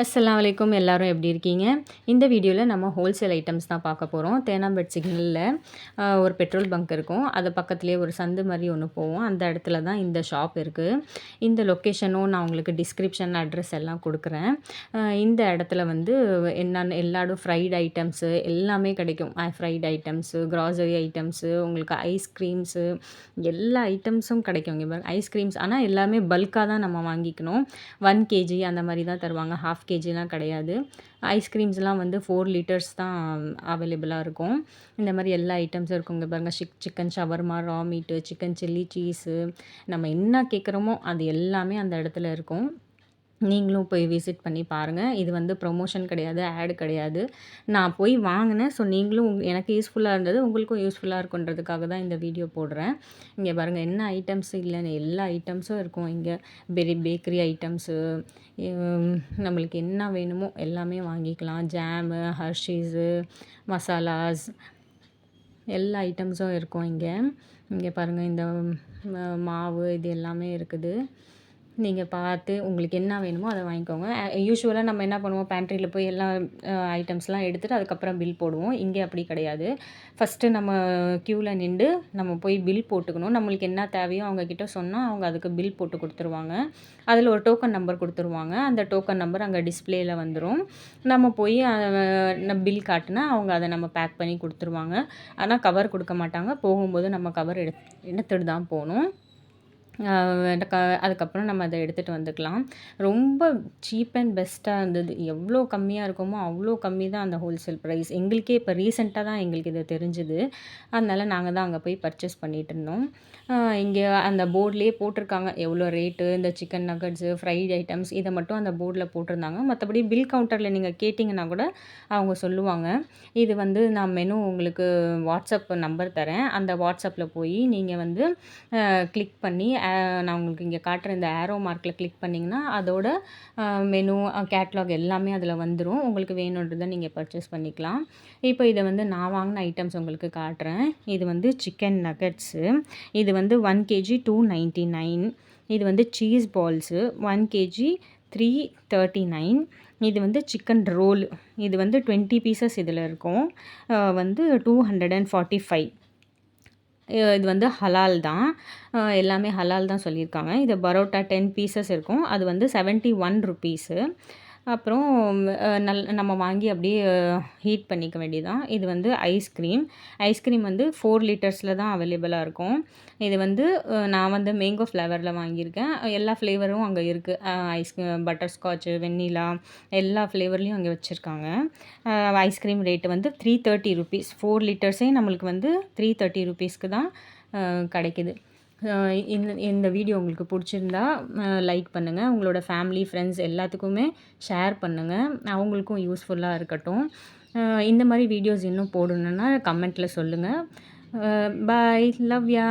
அஸ்லாம் வலைக்கும் எல்லோரும் எப்படி இருக்கீங்க? இந்த வீடியோவில் நம்ம ஹோல்சேல் ஐட்டம்ஸ் தான் பார்க்க போகிறோம் தேனாம்பேட் சிக்னலில் ஒரு பெட்ரோல் பங்க் இருக்கும். அது பக்கத்துலேயே ஒரு சந்து மாதிரி ஒன்று போவோம் அந்த இடத்துல தான் இந்த ஷாப் இருக்குது இந்த லொக்கேஷனும் நான் உங்களுக்கு டிஸ்கிரிப்ஷன் அட்ரஸ் எல்லாம் கொடுக்குறேன். இந்த இடத்துல வந்து என்னென்ன எல்லாரும் ஃப்ரைட் ஐட்டம்ஸு எல்லாமே கிடைக்கும். ஃப்ரைட் ஐட்டம்ஸு க்ராசரி ஐட்டம்ஸு உங்களுக்கு ஐஸ்கிரீம்ஸு எல்லா ஐட்டம்ஸும் கிடைக்கும் இங்கே ஐஸ்கிரீம்ஸ் ஆனால் எல்லாமே பல்காக தான் நம்ம வாங்கிக்கணும். ஒன் கேஜி அந்த மாதிரி தான் தருவாங்க. ஹாஃப் கேஜிலாம் கிடையாது. ஐஸ்கிரீம்ஸ்லாம் வந்து ஃபோர் லிட்டர்ஸ் தான் அவைலபிளாக இருக்கும். இந்த மாதிரி எல்லா ஐட்டம்ஸும் இருக்கும். இங்கே பாருங்கள் சிக் சிக்கன் ஷவர்மா ரா மீட்டு சிக்கன் சில்லி சீஸு நம்ம என்ன கேட்குறோமோ அது எல்லாமே அந்த இடத்துல இருக்கும். நீங்களும் போய் விசிட் பண்ணி பாருங்கள் இது வந்து ப்ரொமோஷன் கிடையாது ஆட் கிடையாது. நான் போய் வாங்கினேன். ஸோ நீங்களும் எனக்கு யூஸ்ஃபுல்லாக இருந்தது. உங்களுக்கும் யூஸ்ஃபுல்லாக இருக்குன்றதுக்காக தான் இந்த வீடியோ போடுறேன். இங்கே பாருங்கள் என்ன ஐட்டம்ஸ் இல்லைன்னு எல்லா ஐட்டம்ஸும் இருக்கும். இங்கே பெரி பேக்கரி ஐட்டம்ஸு நம்மளுக்கு என்ன வேணுமோ எல்லாமே வாங்கிக்கலாம். ஜாமு ஹர்ஷீஸு மசாலாஸ் எல்லா ஐட்டம்ஸும் இருக்கும் இங்கே. இங்கே பாருங்கள் இந்த மாவு இது எல்லாமே இருக்குது. நீங்கள் பார்த்து உங்களுக்கு என்ன வேணுமோ அதை வாங்கிக்கோங்க. யூஸ்வலாக நம்ம என்ன பண்ணுவோம்? பேண்ட்ரியில் போய் எல்லா ஐட்டம்ஸ்லாம் எடுத்துகிட்டு அதுக்கப்புறம் பில் போடுவோம். இங்கே அப்படி கிடையாது. ஃபஸ்ட்டு நம்ம க்யூவில் நின்று நம்ம போய் பில் போட்டுக்கணும். நம்மளுக்கு என்ன தேவையோ அவங்கக்கிட்ட சொன்னால் அவங்க அதுக்கு பில் போட்டு கொடுத்துருவாங்க. அதில் ஒரு டோக்கன் நம்பர் கொடுத்துருவாங்க. அந்த டோக்கன் நம்பர் அங்கே டிஸ்பிளேயில் வந்துடும் நம்ம போய் பில் காட்டினா அவங்க அதை நம்ம பேக் பண்ணி கொடுத்துருவாங்க. ஆனால் கவர் கொடுக்க மாட்டாங்க. போகும்போது நம்ம கவர் எடு எடுத்துகிட்டு தான் போகணும். அதுக்கப்புறம் நம்ம அதை எடுத்துகிட்டு வந்துக்கலாம். ரொம்ப சீப் அண்ட் பெஸ்ட்டாக இருந்தது. எவ்வளோ கம்மியாக இருக்குமோ அவ்வளோ கம்மி தான் அந்த ஹோல்சேல் ப்ரைஸ் எங்களுக்கே இப்போ ரீசெண்டாக தான் எங்களுக்கு இது தெரிஞ்சுது. அதனால் நாங்கள் தான் அங்கே போய் பர்ச்சேஸ் பண்ணிகிட்டு இருந்தோம். இங்கே அந்த போர்ட்லேயே போட்டிருக்காங்க. எவ்வளோ ரேட்டு இந்த சிக்கன் நகட்ஸு ஃப்ரைட் ஐட்டம்ஸ் இதை மட்டும் அந்த போர்டில் போட்டிருந்தாங்க. மற்றபடி பில் கவுண்டரில் நீங்கள் கேட்டிங்கன்னா கூட அவங்க சொல்லுவாங்க. இது வந்து நான் மெனு உங்களுக்கு வாட்ஸ்அப் நம்பர் தரேன். அந்த வாட்ஸ்அப்பில் போய் நீங்கள் வந்து கிளிக் பண்ணி நான் உங்களுக்கு இங்கே காட்டுற இந்த ஆரோ மார்க்கில் கிளிக் பண்ணிங்கன்னா அதோட மெனு கேட்லாக் எல்லாமே அதில் வந்துடும் உங்களுக்கு வேணுன்றதை நீங்கள் பர்ச்சேஸ் பண்ணிக்கலாம். இப்போ இதை வந்து நான் வாங்கின ஐட்டம்ஸ் உங்களுக்கு காட்டுறேன். இது வந்து சிக்கன் நகட்ஸு இது வந்து one KG two ninety nine இது வந்து cheese balls one KG three thirty nine இது வந்து சிக்கன் ரோல் இது வந்து டுவெண்ட்டி பீசஸ் இதில் இருக்கும். வந்து two hundred and forty five இது வந்து ஹலால் தான். எல்லாமே ஹலால் தான் சொல்லியிருக்காங்க. இது பரோட்டா டென் பீசஸ் இருக்கும். அது வந்து செவன்ட்டி ஒன் ருபீஸு அப்புறம் நல் நம்ம வாங்கி அப்படியே ஹீட் பண்ணிக்க வேண்டியதான் இது வந்து ஐஸ்கிரீம் ஐஸ்கிரீம் வந்து ஃபோர் லிட்டர்ஸில் தான் அவைலபிளாக இருக்கும். இது வந்து நான் வந்து மேங்கோ ஃப்ளேவரில் வாங்கியிருக்கேன். எல்லா ஃப்ளேவரும் அங்கே இருக்குது ஐஸ் பட்டர்ஸ்காட்சு வெண்ணிலா எல்லா ஃப்ளேவர்லேயும் அங்கே வச்சுருக்காங்க. ஐஸ்கிரீம் ரேட்டு வந்து த்ரீ தேர்ட்டி ருபீஸ் ஃபோர் லிட்டர்ஸே நம்மளுக்கு வந்து த்ரீ தேர்ட்டி ருபீஸ்க்கு தான் கிடைக்கிது. இந்த இந்த வீடியோ உங்களுக்கு பிடிச்சிருந்தா லைக் பண்ணுங்கள் உங்களோட ஃபேமிலி ஃப்ரெண்ட்ஸ் எல்லாத்துக்குமே ஷேர் பண்ணுங்கள் அவங்களுக்கும் யூஸ்ஃபுல்லாக இருக்கட்டும். இந்த மாதிரி வீடியோஸ் இன்னும் போடணுன்னா கமெண்ட்டில் சொல்லுங்கள் பாய் லவ் யா